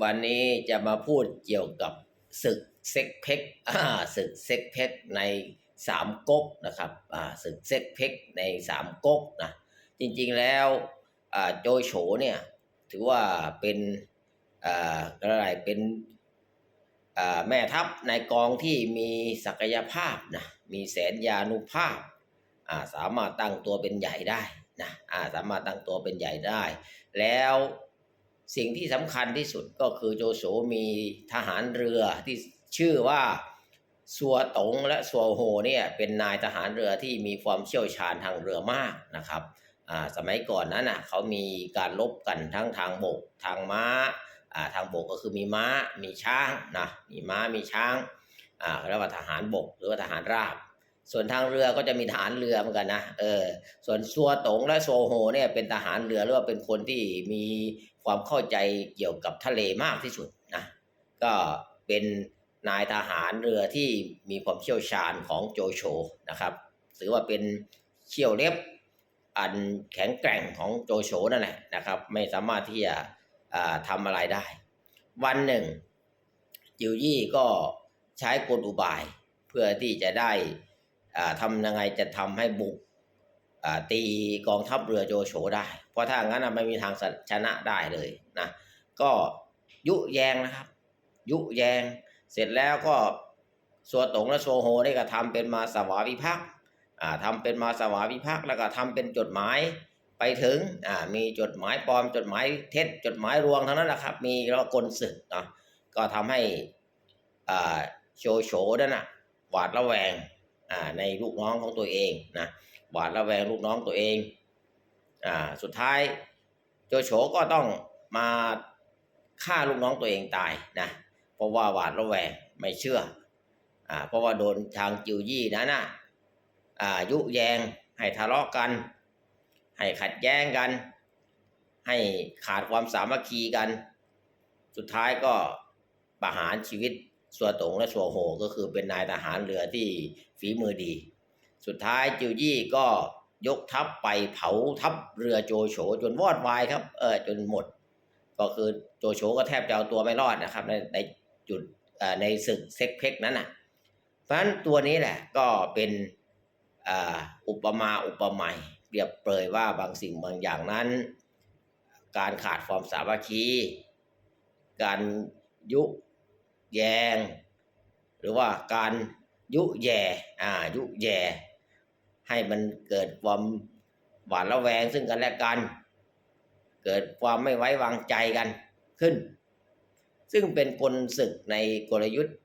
วันนี้จะมาพูดเกี่ยวกับศึกเซ็กเพ็กศึกเซ็กเพ็กในสามก๊กนะครับศึกเซ็กเพ็กในสามก๊กนะจริงๆแล้วโจโฉเนี่ยถือว่าเป็นอะไรเป็นแม่ทัพในกองที่มีศักยภาพนะมีแสนยานุภาพาสามารถตั้งตัวเป็นใหญ่ได้นะาสามารถตั้งตัวเป็นใหญ่ได้ แล้ว สิ่งที่สำคัญที่สุดก็คือโจโฉมีทหารเรือที่ชื่อว่าสัวตงและสัวโหเนี่ยเป็นนายทหารเรือที่มีความเชี่ยวชาญทางเรือมากนะครับอ่าสมัยก่อนนั้นน่ะเขามีการลบกันทั้งทางบกทางม้าอ่าทางบกก็คือมีม้ามีช้างนะมีม้ามีช้างอ่าเรียกว่าทหารบกหรือว่าทหารราบ ส่วนทางเรือก็จะมีทหารเรือเหมือนกันนะเออส่วนซัวตงและโซโฮเนี่ยเป็นทหารเรือหรือว่าเป็นคนที่มีความเข้าใจเกี่ยวกับทะเลมากที่สุดนะก็เป็นนายทหารเรือที่มีความเชี่ยวชาญของโจโฉนะครับถือว่าเป็นเชี่ยวเล็บอันแข็งแกร่งของโจโฉนั่นแหละนะครับ ไม่สามารถที่จะทำอะไรได้ วันหนึ่ง จิวยี่ก็ใช้กลอุบายเพื่อที่จะได้ ทำยังไงจะทำให้บุกอ่าตีกองทัพเรือโจโฉได้ เพราะถ้างั้นไม่มีทางชนะได้เลยนะก็ยุแยงนะครับ ยุแยง เสร็จแล้วก็สัวตงและโซโฮนี่ก็ทำเป็นมาสวาวิภักษ์อ่าทำเป็นมาสวาวิภักษ์แล้วก็ทำเป็นจดหมายไปถึงอ่ามีจดหมายปลอมจดหมายเท็จจดหมายรวงทั้งนั้นแหละครับ มีแล้วกลศึกนะก็ทำให้อ่าโจโฉนั่นนะหวาดระแวง ในลูกน้องของตัวเองนะหวาดระแวงลูกน้องตัวเองอ่าสุดท้ายโจโฉก็ต้องมาฆ่าลูกน้องตัวเองตายนะเพราะว่าหวาดระแวงไม่เชื่ออ่าเพราะว่าโดนทางจิวยี่นั้นะอ่ายุแยงให้ทะเลาะกัน ให้ขัดแย้งกัน ให้ขาดความสามัคคีกัน สุดท้ายก็ประหารชีวิต สัวตงและสัวโหก็คือเป็นนายทหารเรือที่ฝีมือดี สุดท้ายจิวยี่ก็ยกทัพไปเผาทัพเรือโจโฉจนวอดวายครับเออจนหมด ก็คือโจโฉก็แทบจะเอาตัวไม่รอดนะครับ ในในจุดเออในศึกเซ็กเพกนั้นน่ะ เพราะฉะนั้นตัวนี้แหละก็เป็นอ่าอุปมาอุปไมยเปรียบเปรยว่าบางสิ่งบางอย่างนั้น การขาดความสามัคคี การยุ แยง หรือว่าการยุแย่อ่ายุแย่ให้มันเกิดความหวาดระแวงซึ่งกันและกัน เกิดความไม่ไว้วางใจกันขึ้น ซึ่งเป็นกลศึกในกลยุทธ์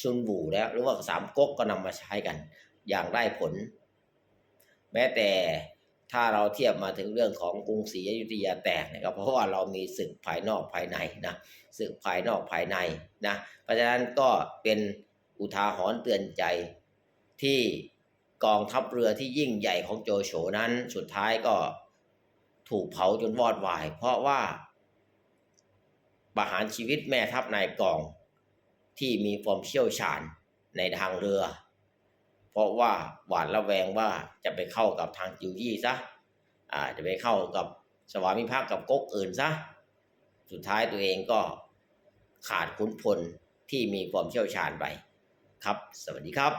ซุนบูแล้ว หรือว่าสามก๊กก็นำมาใช้กัน อย่างได้ผล แม้แต่ ถ้าเราเทียบมาถึงเรื่องของกรุงศรีอยุธยาแตกเนี่ยก็เพราะว่าเรามีศึกภายนอกภายในนะศึกภายนอกภายในนะเพราะฉะนั้นก็เป็นอุทาหรณ์เตือนใจที่กองทัพเรือที่ยิ่งใหญ่ของโจโฉนั้นสุดท้ายก็ถูกเผาจนวอดวาย เพราะว่าประหารชีวิตแม่ทัพนายกองที่มีความเชี่ยวชาญในทางเรือ เพราะว่าหวานระแวงว่าจะไปเข้ากับทางจิวยี่ซะอ่าจะไปเข้ากับสวามิภักดิ์กับก๊กอื่นซะสุดท้ายตัวเองก็ขาดขุนพลที่มีความเชี่ยวชาญไปครับ สวัสดีครับ